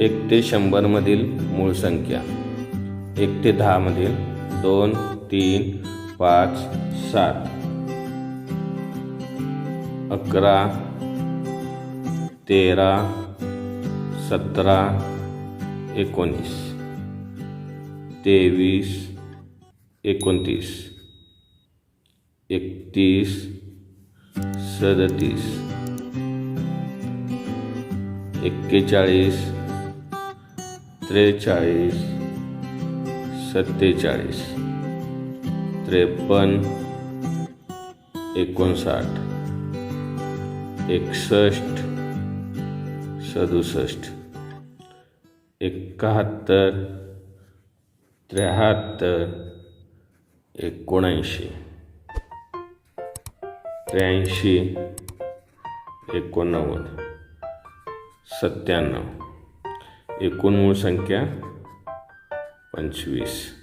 एक ते शंभरमधील मूळ संख्या. एक ते दहामधील दोन तीन पाच सात. अकरा तेरा सतरा एकोणीस. तेवीस एकोणतीस. एकतीस सदतीस. एक्केचाळीस त्रेचाळीस सत्तेचाळीस त्रेपन्न एकोणसाठ एकसष्ट सदुसष्ट एकाहत्तर त्र्याहत्तर एकोणऐंशी त्र्याऐंशी एकोणनव्वद सत्त्याण्णव. एकूण मूळ संख्या पंचवीस.